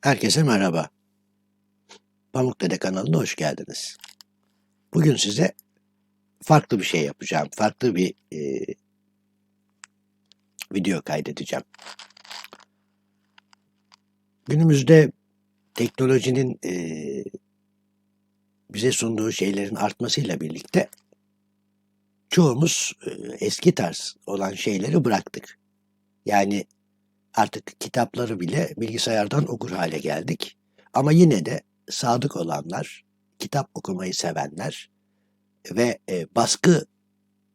Herkese merhaba. Pamuk Dede kanalına hoş geldiniz. Bugün size farklı bir şey yapacağım. Farklı bir e, video kaydedeceğim. Günümüzde teknolojinin e, bize sunduğu şeylerin artmasıyla birlikte çoğumuz e, eski tarz olan şeyleri bıraktık. Yani artık kitapları bile bilgisayardan okur hale geldik. Ama yine de sadık olanlar, kitap okumayı sevenler ve e, baskı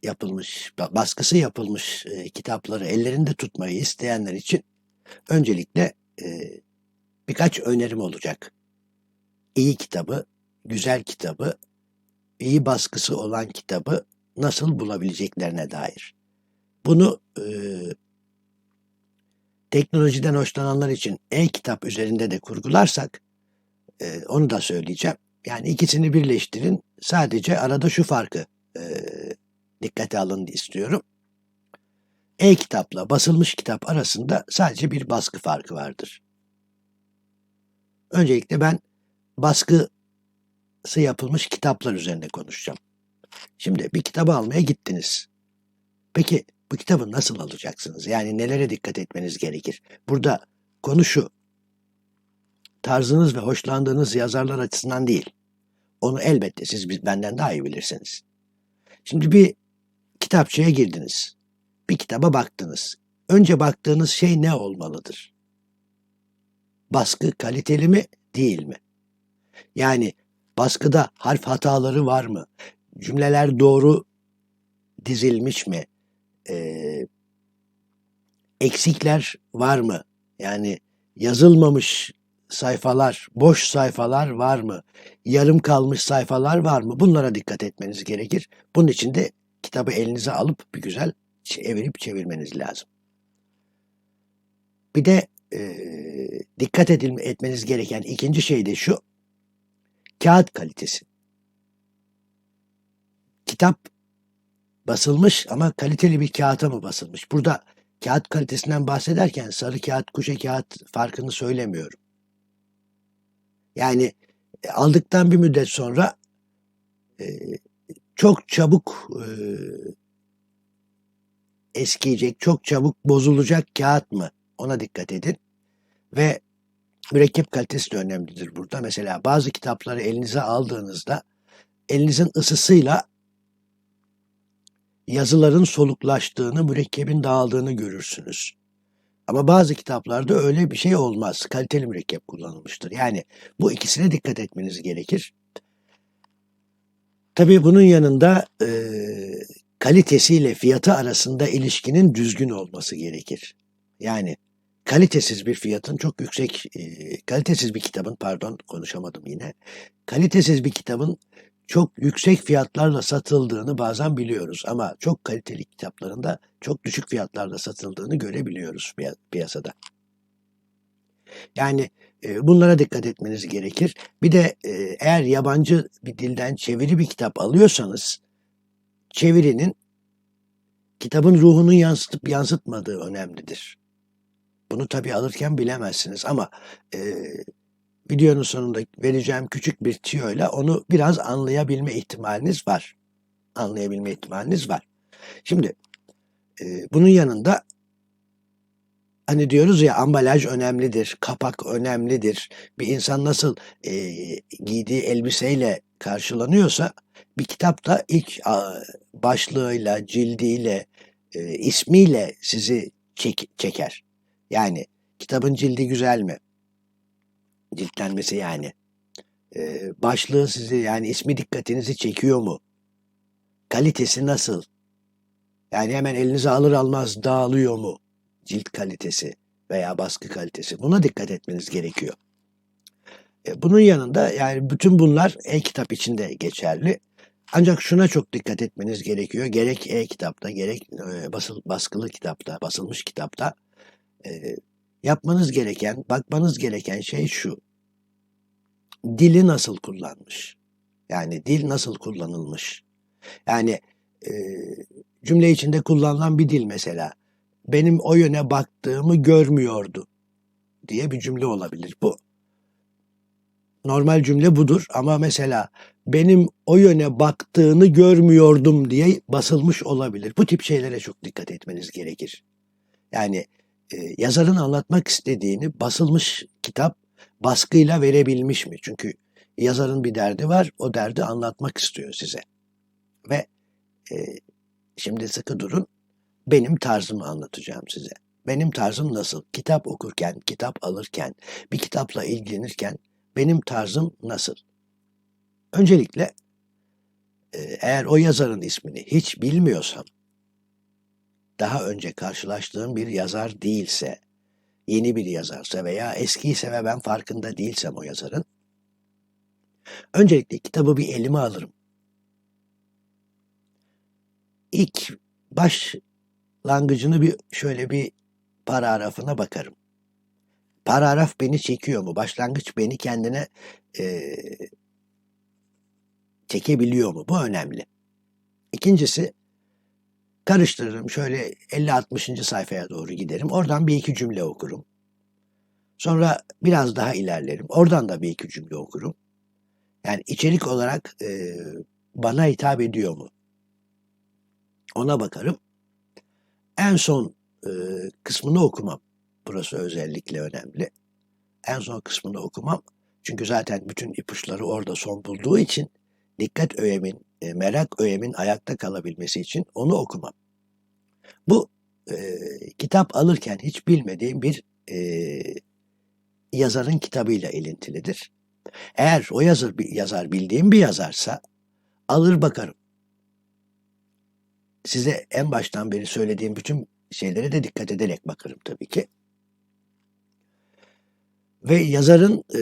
yapılmış, ba- baskısı yapılmış e, kitapları ellerinde tutmayı isteyenler için öncelikle e, birkaç önerim olacak. İyi kitabı, güzel kitabı, iyi baskısı olan kitabı nasıl bulabileceklerine dair. Bunu e, teknolojiden hoşlananlar için e-kitap üzerinde de kurgularsak e, onu da söyleyeceğim. Yani ikisini birleştirin. Sadece arada şu farkı e, dikkate alın istiyorum. E-kitapla basılmış kitap arasında sadece bir baskı farkı vardır. Öncelikle ben baskısı yapılmış kitaplar üzerine konuşacağım. Şimdi bir kitabı almaya gittiniz. Peki bu kitabı nasıl alacaksınız? Yani nelere dikkat etmeniz gerekir? Burada konu şu. Tarzınız ve hoşlandığınız yazarlar açısından değil. Onu elbette siz biz- benden daha iyi bilirsiniz. Şimdi bir kitapçıya girdiniz. Bir kitaba baktınız. Önce baktığınız şey ne olmalıdır? Baskı kaliteli mi, değil mi? Yani baskıda harf hataları var mı? Cümleler doğru dizilmiş mi? Ee, eksikler var mı? Yani yazılmamış sayfalar, boş sayfalar var mı? Yarım kalmış sayfalar var mı? Bunlara dikkat etmeniz gerekir. Bunun için de kitabı elinize alıp bir güzel çevirip çevirmeniz lazım. Bir de eee, dikkat edilme, etmeniz gereken ikinci şey de şu. Kağıt kalitesi. Kitap basılmış ama kaliteli bir kağıta mı basılmış? Burada kağıt kalitesinden bahsederken sarı kağıt, kuşe kağıt farkını söylemiyorum. Yani e, aldıktan bir müddet sonra e, çok çabuk e, eskiyecek, çok çabuk bozulacak kağıt mı? Ona dikkat edin. Ve mürekkep kalitesi de önemlidir burada. Mesela bazı kitapları elinize aldığınızda elinizin ısısıyla yazıların soluklaştığını, mürekkebin dağıldığını görürsünüz. Ama bazı kitaplarda öyle bir şey olmaz. Kaliteli mürekkep kullanılmıştır. Yani bu ikisine dikkat etmeniz gerekir. Tabii bunun yanında e, kalitesiyle fiyatı arasında ilişkinin düzgün olması gerekir. Yani kalitesiz bir fiyatın çok yüksek, e, kalitesiz bir kitabın, pardon konuşamadım yine, kalitesiz bir kitabın çok yüksek fiyatlarla satıldığını bazen biliyoruz. Ama çok kaliteli kitapların da çok düşük fiyatlarla satıldığını görebiliyoruz piya- piyasada. Yani e, bunlara dikkat etmeniz gerekir. Bir de e, eğer yabancı bir dilden çeviri bir kitap alıyorsanız çevirinin kitabın ruhunu yansıtıp yansıtmadığı önemlidir. Bunu tabii alırken bilemezsiniz ama e, videonun sonunda vereceğim küçük bir tüyoyla onu biraz anlayabilme ihtimaliniz var. Anlayabilme ihtimaliniz var. Şimdi e, bunun yanında hani diyoruz ya ambalaj önemlidir, kapak önemlidir. Bir insan nasıl e, giydiği elbiseyle karşılanıyorsa bir kitap da ilk a, başlığıyla, cildiyle, e, ismiyle sizi çek- çeker. Yani kitabın cildi güzel mi? Ciltlenmesi yani. E, başlığı sizi yani ismi dikkatinizi çekiyor mu? Kalitesi nasıl? Yani hemen elinize alır almaz dağılıyor mu? Cilt kalitesi veya baskı kalitesi. Buna dikkat etmeniz gerekiyor. E, bunun yanında yani bütün bunlar e-kitap için de geçerli. Ancak şuna çok dikkat etmeniz gerekiyor. Gerek e-kitapta gerek e, basıl, baskılı kitapta, basılmış kitapta e, yapmanız gereken, bakmanız gereken şey şu. Dili nasıl kullanmış? Yani dil nasıl kullanılmış? Yani e, cümle içinde kullanılan bir dil mesela. Benim o yöne baktığımı görmüyordu diye bir cümle olabilir bu. normal cümle budur ama mesela benim o yöne baktığını görmüyordum diye basılmış olabilir. Bu tip şeylere çok dikkat etmeniz gerekir. Yani e, yazarın anlatmak istediğini basılmış kitap baskıyla verebilmiş mi? Çünkü yazarın bir derdi var, o derdi anlatmak istiyor size. Ve e, şimdi sıkı durun, benim tarzımı anlatacağım size. Benim tarzım nasıl? Kitap okurken, kitap alırken, bir kitapla ilgilenirken benim tarzım nasıl? Öncelikle e, eğer o yazarın ismini hiç bilmiyorsam, daha önce karşılaştığım bir yazar değilse, yeni bir yazarsa veya eskiyse ve ben farkında değilsem o yazarın, öncelikle kitabı bir elime alırım. İlk başlangıcını bir şöyle bir paragrafına bakarım. Paragraf beni çekiyor mu? Başlangıç beni kendine e, çekebiliyor mu? Bu önemli. İkincisi karıştırırım. Şöyle 50-60. sayfaya doğru giderim. Oradan bir iki cümle okurum. Sonra biraz daha ilerlerim. Oradan da bir iki cümle okurum. Yani içerik olarak e, bana hitap ediyor mu? Ona bakarım. En son e, kısmını okumam. Burası özellikle önemli. En son kısmını okumam. Çünkü zaten bütün ipuçları orada son bulduğu için dikkat öğemin, e, merak öğemin ayakta kalabilmesi için onu okumam. Bu e, kitap alırken hiç bilmediğim bir e, yazarın kitabıyla ilintilidir. Eğer o yazar, yazar bildiğim bir yazarsa alır bakarım. Size en baştan beri söylediğim bütün şeylere de dikkat ederek bakarım tabii ki. Ve yazarın e,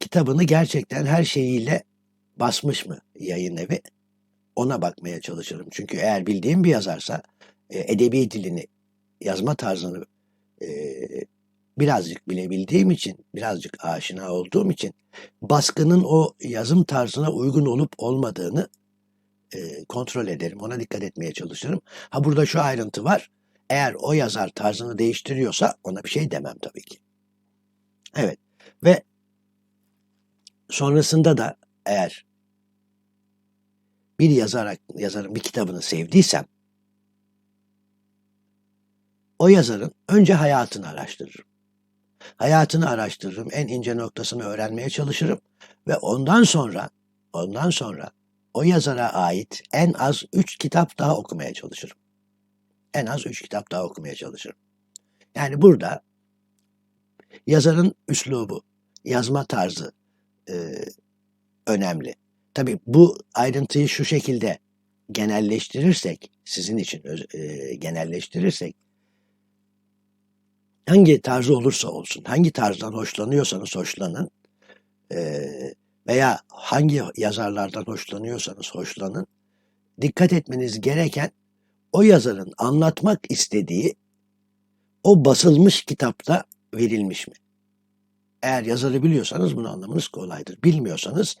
kitabını gerçekten her şeyiyle basmış mı yayın evi? Ona bakmaya çalışırım. Çünkü eğer bildiğim bir yazarsa e, edebi dilini, yazma tarzını e, birazcık bilebildiğim için, birazcık aşina olduğum için baskının o yazım tarzına uygun olup olmadığını e, kontrol ederim. Ona dikkat etmeye çalışırım. Ha burada şu ayrıntı var. Eğer o yazar tarzını değiştiriyorsa ona bir şey demem tabii ki. Evet. Ve sonrasında da eğer bir yazar, yazarın bir kitabını sevdiysem o yazarın önce hayatını araştırırım. Hayatını araştırırım, en ince noktasını öğrenmeye çalışırım ve ondan sonra ondan sonra o yazara ait en az üç kitap daha okumaya çalışırım. En az üç kitap daha okumaya çalışırım. Yani burada yazarın üslubu, yazma tarzı e, önemli. Tabii bu ayrıntıyı şu şekilde genelleştirirsek, sizin için e, genelleştirirsek, hangi tarzı olursa olsun, hangi tarzdan hoşlanıyorsanız hoşlanın, e, veya hangi yazarlardan hoşlanıyorsanız hoşlanın, dikkat etmeniz gereken o yazarın anlatmak istediği o basılmış kitapta verilmiş mi? Eğer yazarı biliyorsanız bunu anlamanız kolaydır. Bilmiyorsanız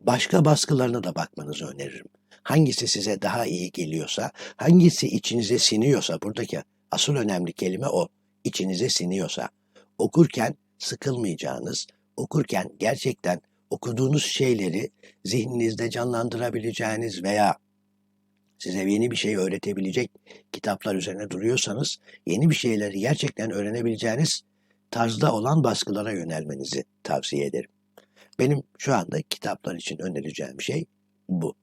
başka baskılarına da bakmanızı öneririm. Hangisi size daha iyi geliyorsa, hangisi içinize siniyorsa, buradaki asıl önemli kelime o, içinize siniyorsa, okurken sıkılmayacağınız, okurken gerçekten okuduğunuz şeyleri zihninizde canlandırabileceğiniz veya size yeni bir şey öğretebilecek kitaplar üzerine duruyorsanız yeni bir şeyleri gerçekten öğrenebileceğiniz tarzda olan baskılara yönelmenizi tavsiye ederim. Benim şu anda kitaplar için önereceğim şey bu.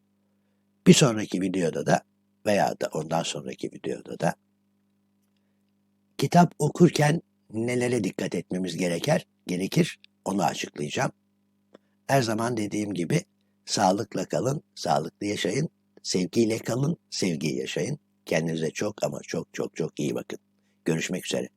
Bir sonraki videoda da veya da ondan sonraki videoda da kitap okurken nelere dikkat etmemiz gereker, gerekir onu açıklayacağım. Her zaman dediğim gibi sağlıkla kalın, sağlıklı yaşayın, sevgiyle kalın, sevgiyi yaşayın. Kendinize çok ama çok çok çok iyi bakın. Görüşmek üzere.